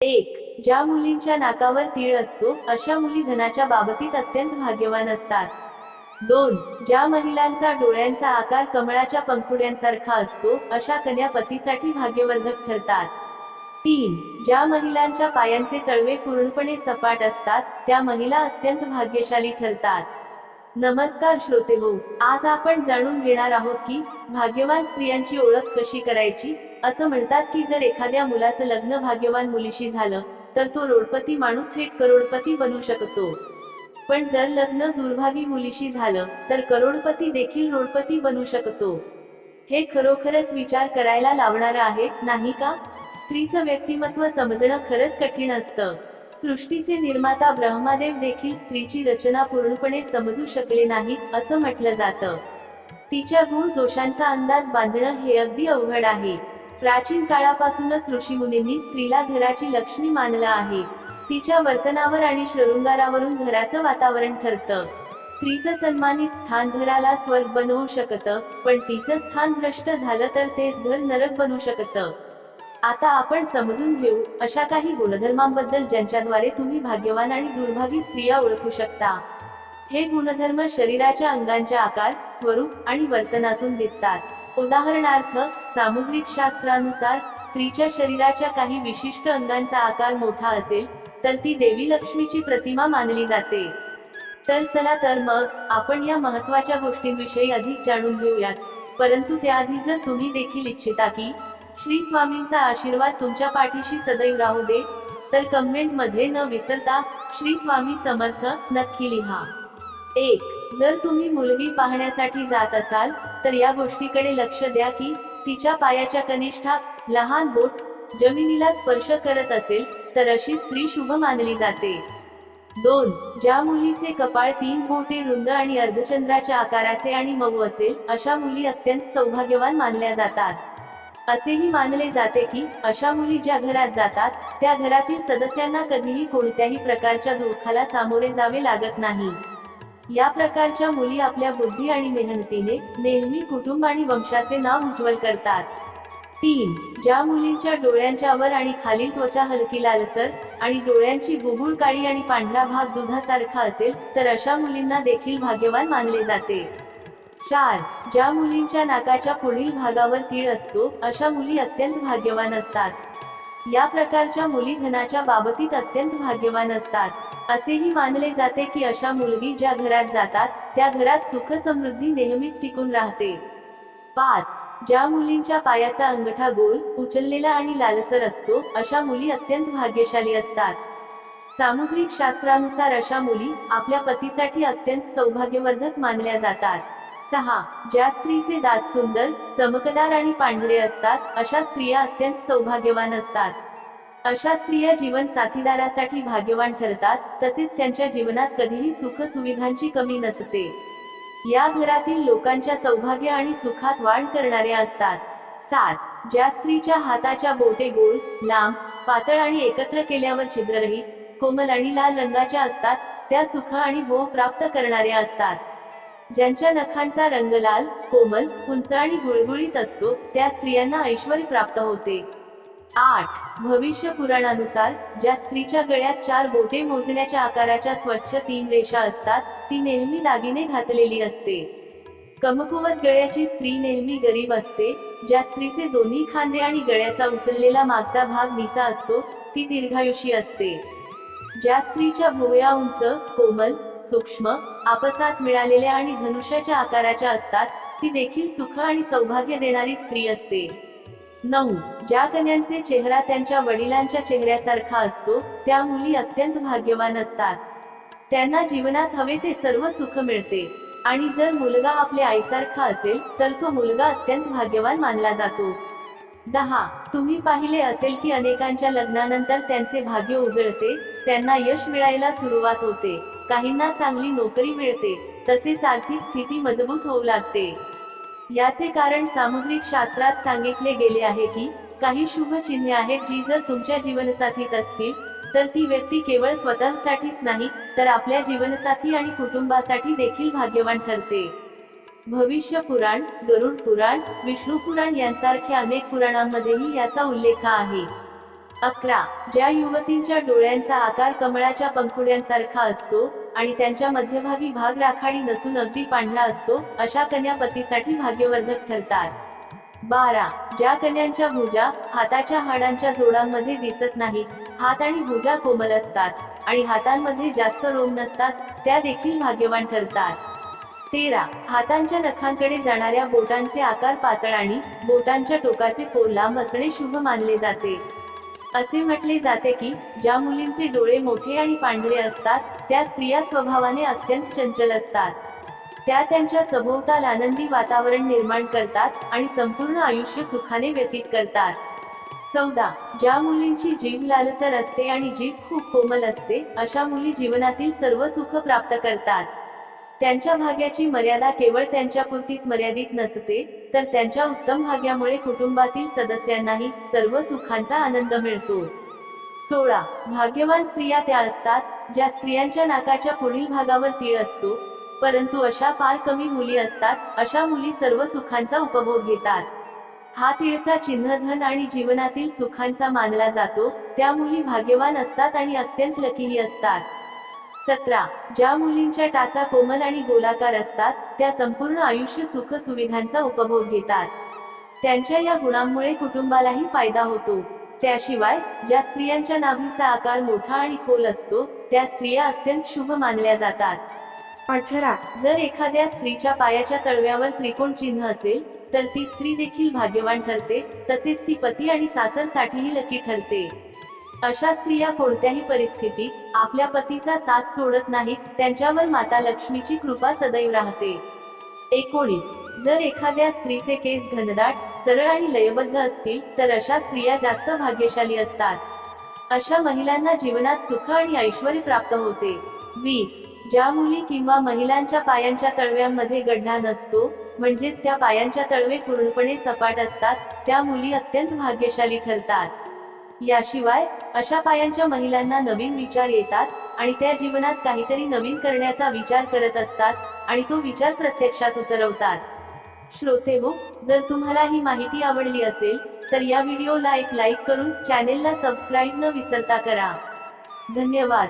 एक ज्या मुलींच्या नाकावर तीळ असतो अशा मुली धनाच्या बाबतीत अत्यंत भाग्यवान असतात. दोन ज्या महिलांचा डोळ्यांचा आकार कमळाच्या पंखुड्यांसारखा असतो अशा कन्या पतीसाठी भाग्यवर्धक ठरतात. तीन ज्या महिलांच्या पायांचे तळवे पूर्णपणे सपाट असतात त्या महिला अत्यंत भाग्यशाली ठरतात. नमस्कार श्रोते हो आज आपण जाणून घेणार आहोत की भाग्यवान स्त्रियांची ओळख कशी करायची? असं म्हणतात की जर एखाद्या मुलाचं लग्न भाग्यवान मुलीशी झालं तर तो रोडपती माणूस थेट करोडपती बनू शकतो. पण जर लग्न दुर्भागी मुलीशी झालं तर करोडपती देखील रोडपती बनू शकतो. हे खरोखरच विचार करायला लावणारं आहे नाही का? स्त्रीचं व्यक्तिमत्व समजणं खरंच कठीण असतं. सृष्टीचे निर्माता ब्रह्मादेव देखील स्त्रीची रचना पूर्णपणे समजू शकले नाहीत असं म्हटलं जातं. तिच्या गुण दोषांचा अंदाज बांधणं हे अगदी अवघड आहे. प्राचीन काळापासूनच ऋषीमुनींनी स्त्रीला घराची लक्ष्मी मानलं आहे. तिच्या वर्तनावर आणि शृंगारावरून घराचं वातावरण ठरतं. स्त्रीचं सन्मानित स्थान घराला स्वर्ग बनवू शकतं पण तिचं स्थान भ्रष्ट झालं तर तेच घर नरक बनू शकतं. आता आपण समजून घेऊ अशा काही गुणधर्मांबद्दल ज्यांच्याद्वारे तुम्ही भाग्यवान आणि दुर्भागी स्त्रिया ओळखू शकता. हे गुणधर्म शरीराच्या अंगांच्या आकार स्वरूप आणि वर्तनातून दिसतात. उदाहरणार्थ सामुद्रिक शास्त्रानुसार स्त्रीच्या शरीराच्या काही विशिष्ट अंगांचा आकार मोठा असेल तर ती देवी लक्ष्मीची प्रतिमा मानली जाते. तर चला तर मग आपण या महत्त्वाच्या गोष्टींविषयी अधिक जाणून घेऊयात. परंतु त्याआधी जर तुम्ही देखील इच्छिता की श्री स्वामींचा आशीर्वाद तुमच्या पाठीशी सदैव राहू दे. तर कमेंटमध्ये न विसरता श्री स्वामी समर्थ नक्की लिहा. एक जर तुम्ही मुलगी पाहण्यासाठी जात असाल तर या गोष्टीकडे लक्ष द्या की तिच्या पायाच्या कनिष्ठा लहान बोट जमिनीला स्पर्श करत असेल तर अशी स्त्री शुभ मानली जाते. दोन ज्या मुलीचे कपाळ तीन बोटे रुंद आणि अर्धचंद्राच्या आकाराचे आणि मऊ असेल अशा मुली अत्यंत सौभाग्यवान मानल्या जातात. असेही मानले जाते की अशा मुली ज्या घरात जातात त्या घरातील सदस्यांना कधीही कोणत्याही प्रकारच्या दुःखाला सामोरे जावे लागत नाही. या प्रकारच्या मुली आपल्या बुद्धी आणि मेहनतीने नेहमी कुटुंब आणि वंशाचे नाव उज्ज्वल करतात. तीन ज्या मुलींच्या डोळ्यांच्या वर आणि खालील त्वचा हलकी लालसर आणि डोळ्यांची गुगुळ काळी आणि पांढरा भाग दुधासारखा असेल तर अशा मुलींना देखील भाग्यवान मानले जाते. चार ज्या मुलींच्या नाकाच्या पुढील भागावर तीळ असतो अशा मुली अत्यंत भाग्यवान असतात. या प्रकारच्या मुली धनाच्या बाबतीत अत्यंत भाग्यवान असतात. असेही मानले जाते की अशा मुलगी ज्या घरात जातात त्या घरात सुख समृद्धी नेहमीच टिकून राहते. पाच ज्या मुलींच्या पायाचा अंगठा गोल उचललेला आणि लालसर असतो अशा मुली अत्यंत भाग्यशाली असतात. सामुद्रिक शास्त्रानुसार अशा मुली आपल्या पतीसाठी अत्यंत सौभाग्यवर्धक मानल्या जातात. सहा. ज्या स्त्रीचे दात सुंदर चमकदार आणि पांढरे असतात अशा स्त्रिया अत्यंत सौभाग्यवान असतात. अशा स्त्रिया जीवन साथीदारासाठी भाग्यवान ठरतात तसेच त्यांच्या जीवनात कधीही सुख सुविधांची कमी नसते. या घरातील लोकांच्या सौभाग्य आणि सुखात वाढ करणाऱ्या असतात. सात. ज्या स्त्रीच्या हाताच्या बोटे गोल लांब पातळ आणि एकत्र केल्यावर छिद्ररहित कोमल आणि लाल रंगाच्या असतात त्या सुख आणि भोग प्राप्त करणाऱ्या असतात. ज्यांच्या नखांचा रंग लाल कोमल उंच आणि गुळगुळीत असतो त्या स्त्रियांना ऐश्वर प्राप्त होते. आठ. भविष्य पुराणानुसार ज्या स्त्रीच्या गळ्यात चार बोटे मोजण्याच्या आकाराच्या स्वच्छ तीन रेषा असतात ती नेहमी दागिने घातलेली असते. कमकुवत गळ्याची स्त्री नेहमी गरीब असते ज्या स्त्रीचे दोन्ही खांदे आणि गळ्याचा उचललेला मागचा भाग नीचा असतो ती दीर्घायुषी असते. ज्या स्त्रीच्या भुवया उंच कोमल सूक्ष्म आपसात मिळालेल्या आणि धनुष्याच्या आकाराच्या असतात ती देखील सुख आणि सौभाग्य देणारी स्त्री असते. नऊ. ज्या कन्यांचे चेहरा त्यांच्या वडिलांच्या चेहऱ्यासारखा असतो त्या मुली अत्यंत भाग्यवान असतात. त्यांना जीवनात हवे ते सर्व सुख मिळते. आणि जर मुलगा आपल्या आईसारखा असेल तर तो मुलगा अत्यंत भाग्यवान मानला जातो. दहा. तुम्ही पाहिले असेल की अनेकांच्या लग्नानंतर त्यांचे भाग्य उजळते त्यांना यश मिळायला सुरुवात होते. काहींना चांगली नोकरी मिळते तसेच आर्थिक स्थिती मजबूत होऊ लागते. याचे कारण सामुद्रिक शास्त्रात सांगितले गेले आहे की काही शुभ चिन्हे आहेत जी जर तुमच्या जीवनसाथीत असतील तर ती व्यक्ती केवळ स्वतःसाठीच नाही तर आपल्या जीवनसाथी आणि कुटुंबासाठी देखील भाग्यवान ठरते. भविष्य पुराण गरुड पुराण विष्णू पुराण यांसारख्या अनेक पुराणांमध्येही याचा उल्लेख आहे. अकरा. ज्या युवतींच्या डोळ्यांचा आकार कमळाच्या पंखुड्यांसारखा असतो आणि त्यांच्या मध्यभागी भाग राखाडी नसून अगदी पांढरा असतो अशा कन्या पतीसाठी भाग्यवर्धक ठरतात. बारा. ज्या कन्यांच्या भुजा हाताच्या हाडांच्या जोडांमध्ये दिसत नाही हात आणि भुजा कोमल असतात आणि हातांमध्ये जास्त रोम नसतात त्या देखील भाग्यवान ठरतात. तेरा. हातांच्या नखांकडे जाणाऱ्या बोटांचे आकार पातळ आणि बोटांच्या टोकाचे पोर लांब असणे शुभ मानले जाते. असे म्हटले जाते की ज्या मुलींचे डोळे मोठे आणि पांढरे असतात त्या स्त्रिया स्वभावाने अत्यंत चंचल असतात. त्या त्यांच्या सभोवताल आनंदी वातावरण निर्माण करतात आणि संपूर्ण आयुष्य सुखाने व्यतीत करतात. चौदा. ज्या मुलींची जीभ लालसर असते आणि जीभ खूप कोमल असते अशा मुली जीवनातील सर्व सुख प्राप्त करतात. त्यांच्या भाग्याची मर्यादा केवळ त्यांच्यापुरतीच मर्यादित नसते तर त्यांच्या उत्तम भाग्यामुळे कुटुंबातील सदस्यांनाही सर्व सुखांचा आनंद मिळतो. सोळा. भाग्यवान स्त्रिया त्या असतात ज्या स्त्रियांच्या नाकाच्या पुढील भागावर तीळ असतो परंतु अशा फार कमी मुली असतात अशा मुली सर्व सुखांचा उपभोग घेतात. हा तीळचा चिन्ह धन आणि जीवनातील सुखांचा मानला जातो त्या मुली भाग्यवान असतात आणि अत्यंत लकीही असतात. सतरा ज्या मुलींच्या टाचा कोमल आणि गोलाकार असतात त्या संपूर्ण आयुष्य सुख सुविधांचा उपभोग घेतात. त्यांच्या या गुणांमुळे कुटुंबालाही फायदा होतो. त्याशिवाय ज्या स्त्रियांच्या नाभीचा आकार मोठा आणि खोल असतो त्या स्त्रिया अत्यंत शुभ मानल्या जातात. अठरा. जर एखाद्या स्त्रीच्या पायाच्या तळव्यावर त्रिकोण चिन्ह असेल तर ती स्त्री देखील भाग्यवान ठरते तसेच ती पती आणि सासरसाठीही लकी ठरते. अशा स्त्रिया कोणत्याही परिस्थितीत आपल्या पतीचा साथ सोडत नाहीत त्यांच्यावर माता लक्ष्मीची कृपा सदैव राहते. एकोणीस. जर एखाद्या स्त्रीचे केस घनदाट सरळ आणि लयबद्ध असतील तर अशा स्त्रिया जास्त भाग्यशाली असतात. अशा महिलांना जीवनात सुख आणि ऐश्वर प्राप्त होते. वीस. ज्या मुली किंवा महिलांच्या पायांच्या तळव्यांमध्ये गड्ढा नसतो म्हणजेच त्या पायांच्या तळवे पूर्णपणे सपाट असतात त्या मुली अत्यंत भाग्यशाली ठरतात. याशिवाय अशा पायांच्या महिलांना नवीन विचार येतात आणि त्या जीवनात काहीतरी नवीन करण्याचा विचार करत असतात आणि तो विचार प्रत्यक्षात उतरवतात. श्रोते हो जर तुम्हाला ही माहिती आवडली असेल तर या व्हिडिओला एक लाईक करून चॅनेलला सबस्क्राईब न विसरता करा. धन्यवाद.